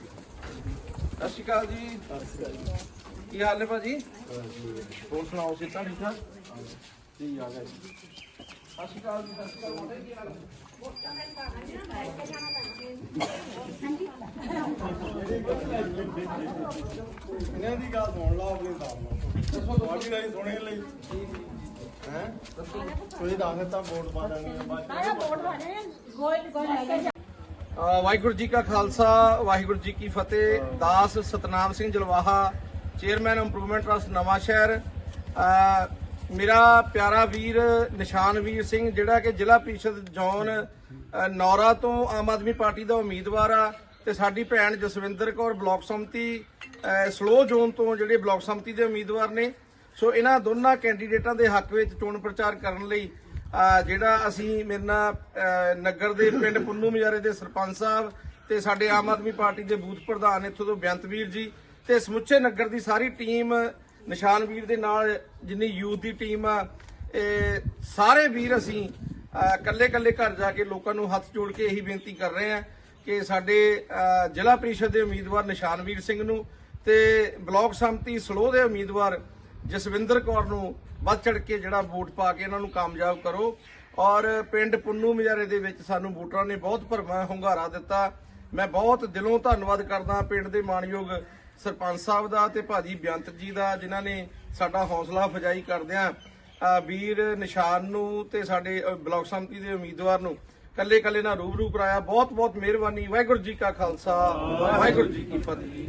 ਸਤਿ ਸ਼੍ਰੀ ਅਕਾਲ ਜੀ। ਕੀ ਹਾਲ ਨੇ ਭਾਜੀ? ਹੋਰ ਸੁਣਾਓ ਸਿੱਧਾ ਠੀਕ ਠਾਕ? ਜੀ ਆ ਗਏ। ਸਤਿ ਸ਼੍ਰੀ ਅਕਾਲ ਜੀ ਸਤਿ ਸ਼੍ਰੀ ਅਕਾਲ ਮੁੰਡੇ ਕੀ ਹਾਲ ਇਹਨਾਂ ਦੀ ਗੱਲ ਸੁਣ ਲਾ ਆਪਣੀ ਦੱਸੋ ਤੁਹਾਡੀ ਨਹੀਂ ਸੁਣੇ ਲਈ। ਹੈ? ਕੋਈ ਦੱਸ ਦਿੱਤਾ ਵੋਟ ਪਾ ਦਾਂਗੇ ਬਾਅਦ ਅਹ ਵਾਹਿਗੁਰੂ ਜੀ ਕਾ ਖਾਲਸਾ ਵਾਹਿਗੁਰੂ ਜੀ ਕੀ ਫਤਿਹ। ਦਾਸ Satnam Singh Jalwaha chairman improvement trust Nawanshahr. ਮੇਰਾ ਪਿਆਰਾ ਵੀਰ ਨਿਸ਼ਾਨਵੀਰ ਸਿੰਘ ਜਿਹੜਾ ਕਿ ਜ਼ਿਲ੍ਹਾ ਪ੍ਰੀਸ਼ਦ ਜ਼ੋਨ ਨੌਰਾ ਤੋਂ ਆਮ ਆਦਮੀ ਪਾਰਟੀ ਦਾ ਉਮੀਦਵਾਰ ਆ ਤੇ ਸਾਡੀ ਭੈਣ ਜਸਵਿੰਦਰ ਕੌਰ ਬਲਾਕ ਸੰਮਤੀ ਸਲੋ ਜ਼ੋਨ ਤੋਂ ਜਿਹੜੇ ਬਲਾਕ ਸੰਮਤੀ ਦੇ ਉਮੀਦਵਾਰ ਨੇ। ਸੋ ਇਹਨਾਂ ਦੋਨਾਂ ਕੈਂਡੀਡੇਟਾਂ ਦੇ ਹੱਕ ਵਿੱਚ ਚੋਣ ਪ੍ਰਚਾਰ ਕਰਨ ਲਈ ਜਿਹੜਾ ਅਸੀਂ ਮੇਰੇ ਨਾਲ ਨਗਰ ਦੇ ਪਿੰਡ ਪੁੰਨੂ ਮਜਾਰੇ ਦੇ ਸਰਪੰਚ ਸਾਹਿਬ ਤੇ ਸਾਡੇ ਆਮ ਆਦਮੀ ਪਾਰਟੀ ਦੇ ਬੂਥ ਪ੍ਰਧਾਨ ਇੱਥੋਂ ਤੋਂ ਬੇਅੰਤਵੀਰ ਜੀ ਤੇ ਸਮੁੱਚੇ ਨਗਰ ਦੀ ਸਾਰੀ ਟੀਮ ਨਿਸ਼ਾਨਵੀਰ ਦੇ ਨਾਲ ਜਿੰਨੀ ਯੂਥ ਦੀ ਟੀਮ ਆ, ਇਹ ਸਾਰੇ ਵੀਰ ਅਸੀਂ ਕੱਲੇ ਕੱਲੇ ਘਰ ਜਾ ਕੇ ਲੋਕਾਂ ਨੂੰ ਹੱਥ ਜੋੜ ਕੇ ਇਹੀ ਬੇਨਤੀ ਕਰ ਰਹੇ ਹਾਂ ਕਿ ਸਾਡੇ ਜ਼ਿਲ੍ਹਾ ਪ੍ਰੀਸ਼ਦ ਦੇ ਉਮੀਦਵਾਰ ਨਿਸ਼ਾਨਵੀਰ ਸਿੰਘ ਨੂੰ ਤੇ ਬਲਾਕ ਸੰਮਤੀ ਸਲੋਹ ਦੇ ਉਮੀਦਵਾਰ ਜਸਵਿੰਦਰ ਕੌਰ ਨੂੰ ਵੱਧ ਚੜ ਕੇ ਜਿਹੜਾ ਵੋਟ ਪਾ ਕੇ ਇਹਨਾਂ ਨੂੰ ਕਾਮਯਾਬ ਕਰੋ। ਔਰ ਪਿੰਡ ਪੁੰਨੂ ਮਜਾਰੇ ਦੇ ਵਿੱਚ ਸਾਨੂੰ ਵੋਟਰਾਂ ਨੇ ਬਹੁਤ ਭਰਮਾ ਹੁੰਗਾਰਾ ਦਿੱਤਾ। ਮੈਂ ਬਹੁਤ ਦਿਲੋਂ ਧੰਨਵਾਦ ਕਰਦਾ ਪਿੰਡ ਦੇ ਮਾਣਯੋਗ ਸਰਪੰਚ ਸਾਹਿਬ ਦਾ ਤੇ ਭਾਜੀ ਬੇਅੰਤ ਜੀ ਦਾ ਜਿਨ੍ਹਾਂ ਨੇ ਸਾਡਾ ਹੌਸਲਾ ਫਜਾਈ ਕਰਦਿਆਂ ਵੀਰ ਨਿਸ਼ਾਨ ਨੂੰ ਤੇ ਸਾਡੇ ਅ, ਬਲਾਕ ਸੰਮਤੀ ਦੇ ਉਮੀਦਵਾਰ ਨੂੰ ਕੱਲੇ ਕੱਲੇ ਨਾਲ ਰੂਬਰੂ ਕਰਾਇਆ। ਬਹੁਤ ਬਹੁਤ ਮਿਹਰਬਾਨੀ। ਵਾਹਿਗੁਰੂ ਜੀ ਕਾ ਖਾਲਸਾ। ਵਾਹਿਗੁਰੂ ਜੀ ਕੀ ਫਤਿਹ।